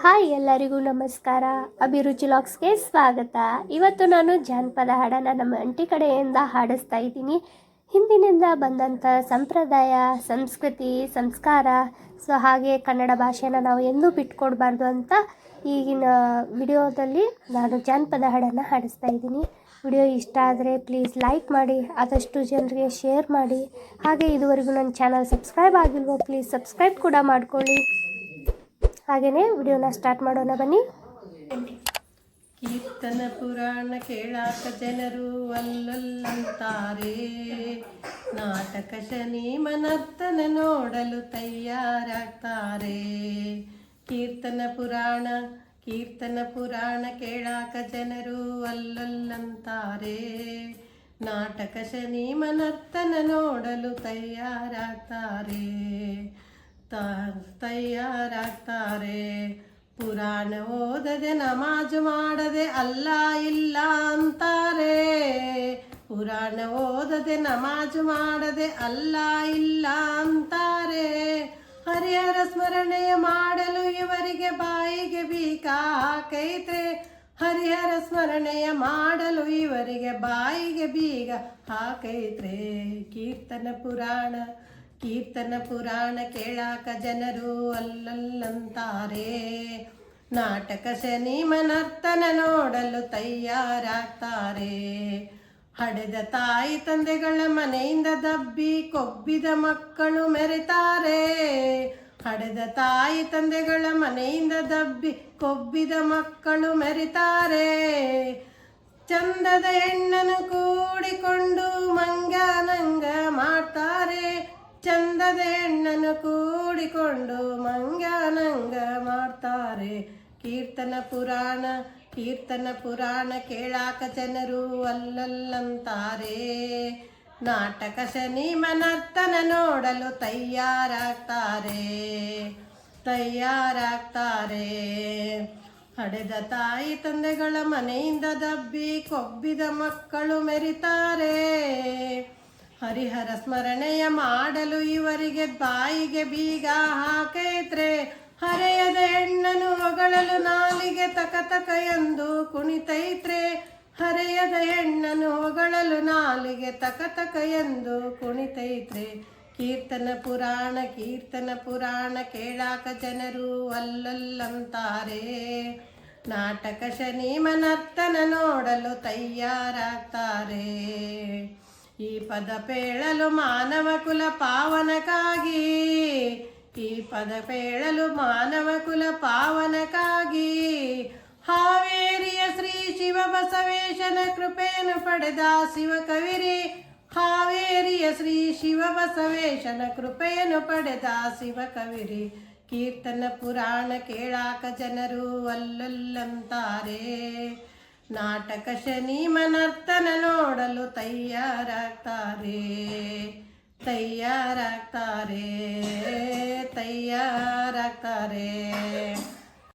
Hi ಎಲ್ಲರಿಗೂ ನಮಸ್ಕಾರ. ಅಭಿರುಚಿ ಲಾಕ್ಸ್ಗೆ ಸ್ವಾಗತ. ಇವತ್ತು ನಾನು ಜಾನಪದ ಹಾಡನ್ನು ನಮ್ಮ ಅಂಟಿ ಕಡೆಯಿಂದ ಹಾಡಿಸ್ತಾ ಇದ್ದೀನಿ. ಹಿಂದಿನಿಂದ ಬಂದಂಥ ಸಂಪ್ರದಾಯ, ಸಂಸ್ಕೃತಿ, ಸಂಸ್ಕಾರ, ಸೊ ಹಾಗೆ ಕನ್ನಡ ಭಾಷೆನ ನಾವು ಎಂದೂ ಬಿಟ್ಕೊಡ್ಬಾರ್ದು ಅಂತ ಈಗಿನ ವಿಡಿಯೋದಲ್ಲಿ ನಾನು ಜಾನಪದ ಹಾಡನ್ನು ಹಾಡಿಸ್ತಾ ಇದ್ದೀನಿ. ವಿಡಿಯೋ ಇಷ್ಟ ಆದರೆ ಪ್ಲೀಸ್ ಲೈಕ್ ಮಾಡಿ, ಆದಷ್ಟು ಜನರಿಗೆ ಶೇರ್ ಮಾಡಿ. ಹಾಗೆ ಇದುವರೆಗೂ ನನ್ನ ಚಾನಲ್ ಸಬ್ಸ್ಕ್ರೈಬ್ ಆಗಿಲ್ವೋ ಪ್ಲೀಸ್ ಸಬ್ಸ್ಕ್ರೈಬ್ ಕೂಡ ಮಾಡ್ಕೊಳ್ಳಿ. ಹಾಗೆಯೇ ವಿಡಿಯೋನ ಸ್ಟಾರ್ಟ್ ಮಾಡೋಣ ಬನ್ನಿ. ಕೀರ್ತನ ಪುರಾಣ ಕೇಳಾಕ ಜನರು ಅಲ್ಲಲ್ಲಂತಾರೆ. ನಾಟಕ ಶನಿ ಮನರ್ತನ ನೋಡಲು ತಯಾರಾಗ್ತಾರೆ. ಕೀರ್ತನ ಪುರಾಣ ಕೀರ್ತನ ಪುರಾಣ ಕೇಳಾಕ ಜನರು ಅಲ್ಲಲ್ಲಂತಾರೆ. ನಾಟಕ ಶನಿ ಮನರ್ತನ ನೋಡಲು ತಯಾರಾಗ್ತಾರೆ. ತಯಾರಾಗ್ತಾರೆ. ಪುರಾಣ ಓದದೆ ನಮಾಜ್ ಮಾಡದೆ ಅಲ್ಲ ಇಲ್ಲ ಅಂತಾರೆ. ಪುರಾಣ ಓದದೆ ನಮಾಜ್ ಮಾಡದೆ ಅಲ್ಲ ಇಲ್ಲ ಅಂತಾರೆ. ಹರಿಹರ ಸ್ಮರಣೆಯ ಮಾಡಲು ಇವರಿಗೆ ಬಾಯಿಗೆ ಬೀಕ ಹಾಕೈತೆ. ಹರಿಹರ ಸ್ಮರಣೆಯ ಮಾಡಲು ಇವರಿಗೆ ಬಾಯಿಗೆ ಬೀಗ ಹಾಕೈತ್ರೆ ಕೀರ್ತನ ಪುರಾಣ ಕೀರ್ತನ ಪುರಾಣ ಕೇಳಾಕ ಜನರು ಅಲ್ಲಲ್ಲಂತಾರೆ. ನಾಟಕ ಶನಿ ಮನರ್ತನ ನೋಡಲು ತಯಾರಾಗ್ತಾರೆ. ಹಡೆದ ತಾಯಿ ತಂದೆಗಳ ಮನೆಯಿಂದ ದಬ್ಬಿ ಕೊಬ್ಬಿದ ಮಕ್ಕಳು ಮೆರೆತಾರೆ. ಹಡೆದ ತಾಯಿ ತಂದೆಗಳ ಮನೆಯಿಂದ ದಬ್ಬಿ ಕೊಬ್ಬಿದ ಮಕ್ಕಳು ಮೆರಿತಾರೆ. ಚಂದದ ಹೆಣ್ಣನ್ನು ಕೂಡಿಕೊಂಡು ಚಂದದ ಹೆಣ್ಣನ್ನು ಕೂಡಿಕೊಂಡು ಮಂಗನಂಗ ಮಾಡ್ತಾರೆ. ಕೀರ್ತನ ಪುರಾಣ ಕೀರ್ತನ ಪುರಾಣ ಕೇಳಾಕ ಜನರು ಅಲ್ಲಲ್ಲಂತಾರೆ. ನಾಟಕ ಶನಿ ಮನರ್ತನ ನೋಡಲು ತಯಾರಾಗ್ತಾರೆ. ತಯಾರಾಗ್ತಾರೆ. ಹಡೆದ ತಾಯಿ ತಂದೆಗಳ ಮನೆಯಿಂದ ದಬ್ಬಿ ಕೊಬ್ಬಿದ ಮಕ್ಕಳು ಮೆರಿತಾರೆ. ಹರಿಹರ ಸ್ಮರಣೆಯ ಮಾಡಲು ಇವರಿಗೆ ಬಾಯಿಗೆ ಬೀಗ ಹಾಕೈತ್ರೆ, ಹರೆಯದ ಹೆಣ್ಣನು ಹೊಗಳಲು ನಾಲಿಗೆ ತಕ ತಕ ಎಂದು ಕುಣಿತೈತ್ರೆ, ಹರೆಯದ ಹೆಣ್ಣನು ಹೊಗಳಲು ನಾಲಿಗೆ ತಕ ತಕ ಎಂದು ಕುಣಿತೈತ್ರೆ. ಕೀರ್ತನ ಪುರಾಣ ಕೀರ್ತನ ಪುರಾಣ ಕೇಳಾಕ ಜನರು ಅಲ್ಲಲ್ಲಂತಾರೆ. ನಾಟಕ ಶನಿ ಮನರ್ತನ ನೋಡಲು ತಯಾರಾಗ್ತಾರೆ. ಪದ ಪೇಳಲು ಮಾನವ ಕುಲ ಪಾವನಕ್ಕಾಗಿ. ಈ ಪದ ಪೇಳಲು ಮಾನವ ಕುಲ ಪಾವನಕ್ಕಾಗಿ. ಹಾವೇರಿಯ ಶ್ರೀ ಶಿವ ಬಸವೇಶನ ಕೃಪೆಯನ್ನು ಪಡೆದ ಶಿವ ಕವಿರಿ, ಹಾವೇರಿಯ ಶ್ರೀ ಶಿವ ಬಸವೇಶನ ಕೃಪೆಯನ್ನು ಪಡೆದ ಶಿವ ಕವಿರಿ. ಕೀರ್ತನ ಪುರಾಣ ಕೇಳಾಕ ಜನರು ಅಲ್ಲಲ್ಲಂತಾರೆ. ನಾಟಕ ಶನಿ ಮನರ್ತನ ನೋಡಲು ತಯಾರಾಗ್ತಾರೆ. ತಯಾರಾಗ್ತಾರೆ. ತಯಾರಾಗ್ತಾರೆ.